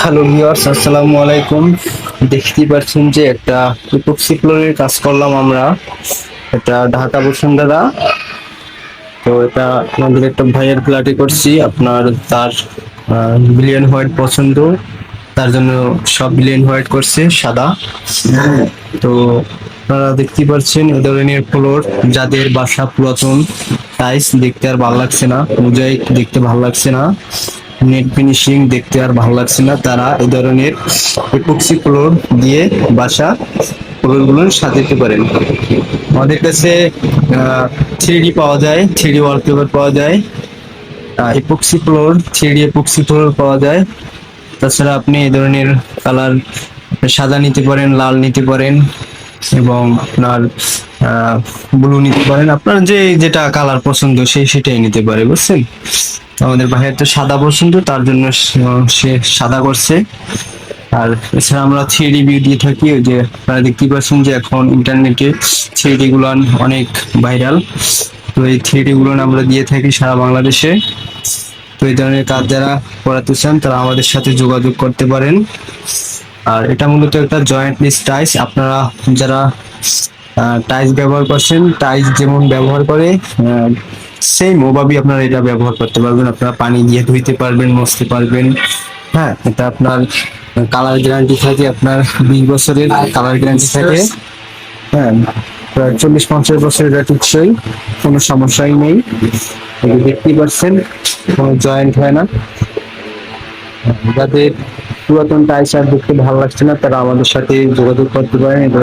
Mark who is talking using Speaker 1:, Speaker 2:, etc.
Speaker 1: Hello viewers আসসালামু আলাইকুম। দেখতেই পাচ্ছেন যে একটা ইপক্সি ফ্লোরের কাজ করলাম আমরা। এটা ঢাকা বসুন্ধরা। তো এটা আমাদের একটা ভাইয়ের ফ্ল্যাটে করছি। আপনার তার বিলিয়ন হোয়াইট পছন্দ। তার জন্য সব বিলিয়ন হোয়াইট করছে, সাদা। তো আপনারা দেখতে পাচ্ছেন, এ ধরনের ফ্লোর যাদের বাসা পুরাতন টাইস দেখতে আর ভালো লাগছে না। মোজাইক দেখতে ভালো লাগছে না। নেট ফিনিশিং দেখতে আর ভালো লাগছে না। তারা এই ধরনের এপক্সি ফ্লোর দিয়ে বাসা ফ্লোরগুলো সাজাতে পারেন। আমাদের কাছে থ্রি পাওয়া যায় থ্রি ওয়ালপেপার পাওয়া যায় epoxy floor three epoxy floor পাওয়া যায়। তাছাড়া আপনি এই ধরনের কালার সাদা নিতে পারেন, লাল নিতে পারেন এবং আপনার ব্লু নিতে পারেন। আপনার যে, যেটা কালার পছন্দ সেই সেটাই নিতে পারে, বুঝছেন? আমাদের ভাইয়ের তো সাদা পছন্দ, তার জন্য সে- সাদা করছে। আর এছাড়া আমরা থ্রি ডি ভিউ দিয়ে থাকি, ওই যে আপনারা দেখতেই পাচ্ছেন যে এখন ইন্টারনেটে থ্রি ডি গুলো অনেক ভাইরাল তো এই থ্রি ডি গুলো আমরা দিয়ে থাকি সারা বাংলাদেশে। তো এই ধরনের কাজ যারা করাতে চান, তারা আমাদের সাথে যোগাযোগ করতে পারেন। আর এটা মূলত একটা জয়েন্ট লিস টাইস আপনারা যারা টাইস ব্যবহার করছেন। টাইস যেমন ব্যবহার করে সেম ওভাবেই আপনারা এটা ব্যবহার করতে পারবেন। আপনারা পানি দিয়ে ধুইতে পারবেন মুছতে পারবেন। হ্যাঁ এটা আপনার কালার গ্যারান্টি থাকে আপনার বিশ বছরের কালার গ্যারান্টি থাকে। হ্যাঁ প্রায় চল্লিশ, পঞ্চাশ বছরের এটা টিকসই, কোনো সমস্যাই নেই। দেখতেই পাচ্ছেন, কোনো জয়েন্ট হয় না। যাদের পুরাতন টাইস আর দেখতে ভালো লাগছে না, তারা আমাদের সাথে যোগাযোগ করতে পারেন।